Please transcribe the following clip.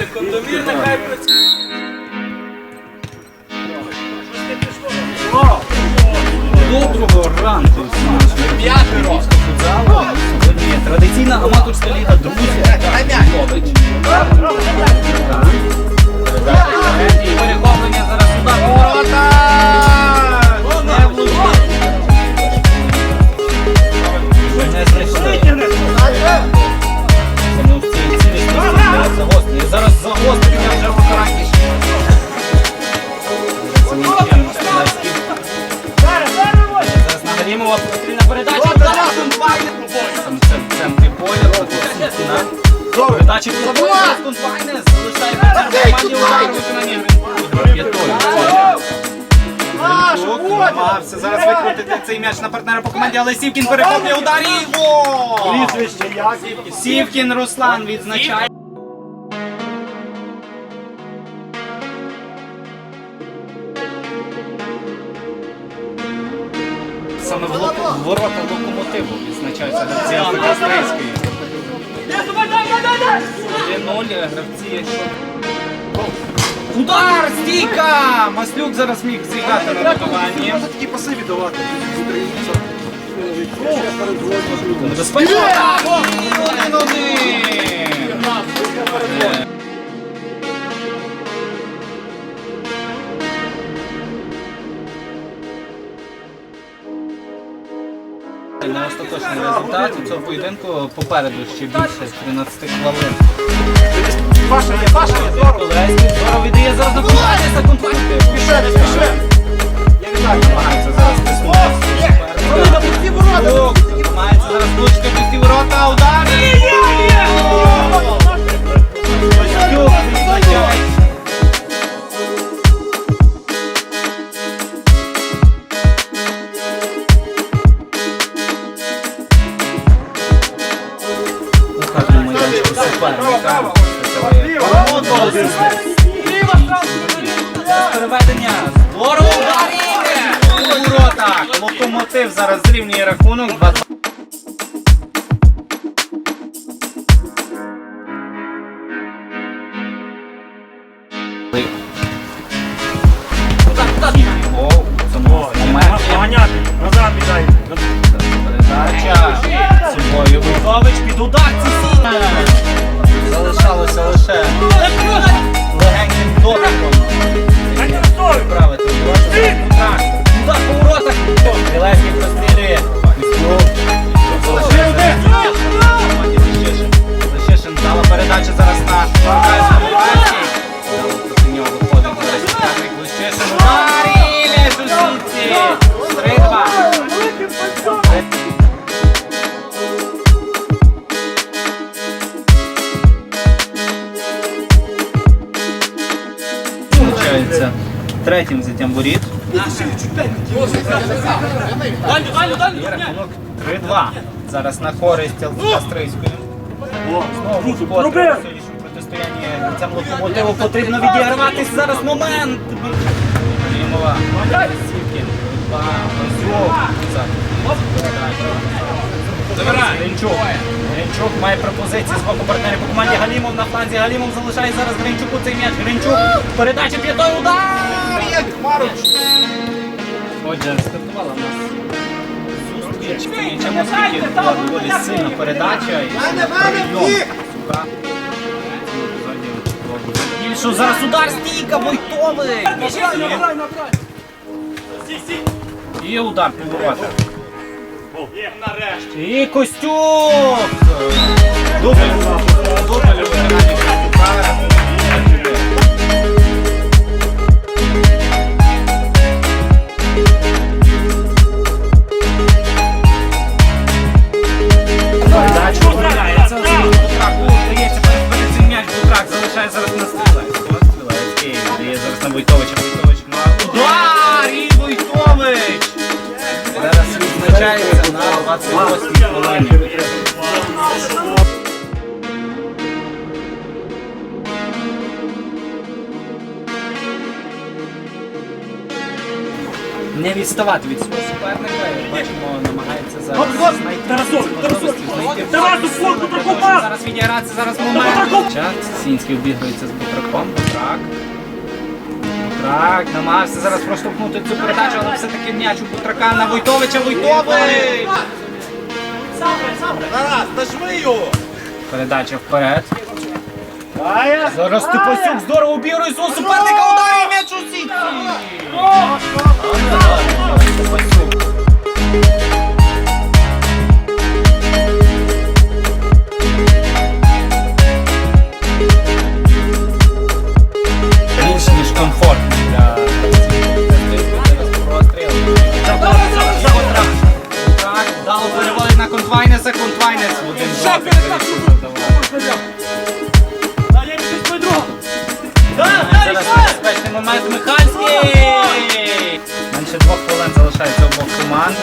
Секундомір нехай працює. Доброго ранку! П'ятий. Футзалу. Сьогодні традиційна аматорська ліга друзі. Льович. Зараз. Залишає команді. Намагався викрутити цей м'яч на партнера по команді, але Сівкін перехоплює удар і гол! Сівкін Руслан відзначає. саме в лок... ворота локомотиву відзначаються гравці АФК Стрийської. 1-0 гравці. Удар! Стійка! Маслюк зараз міг зіграти на виконанні. Можна такі пасиві давати. Небезпечно! 1-1! Тож на результаті цього поєдинку попереду ще більше 13 хвилин. Паша, є, Паша, є, здорово. Здорово, віддає зараз до команди, за компанію. Пішли, пішли. Я не так намагаюся. Переведення. Здорово! У воротах. Локомотив зараз зрівнює рахунок. Третім взяттям воріт. Рахунок 3-2. Зараз на користь. Знову вкотре в сьогоднішньому протистоянні бійцям локомотиву потрібно відіграватись зараз момент. Клімова. Сівкін. Козьов. Забирай. Гринчук. Гринчук має пропозиції з боку партнерів по команді Галімов на фланзі. Галімов залишає зараз Гринчуку цей м'яч. Гринчук. Передача п'ятою удар. Отже, стартувала в нас зустріч. М'ячем оскільки була доволі сильна передача. І прийом Сука. Більшу зараз удар стійка Войтовий. І удар по воротах. І Костюк! Дубль. Зараз. Войтович удар! І Войтович! Зараз відзначається на 28 хвилині. Не відставати від свого суперника. Як Бачимо, намагається зараз знайти ці можливості, знайти Сінський Давай, тут флот, тут окупав! Зараз відіграється зараз момент. Час. Сінський обігрується з Бутраком. Бутрак. Бутрак намагався зараз проштовхнути цю передачу, але все-таки м'яч у Бутрака на Войтовича. Войтович! Зараз, нажми його! Передача вперед. Зараз Зараз Степасюк здорово обігрує свого суперника, ударив м'яч у сітці! Момент Михальський! Менше двох хвилин залишається обох команд.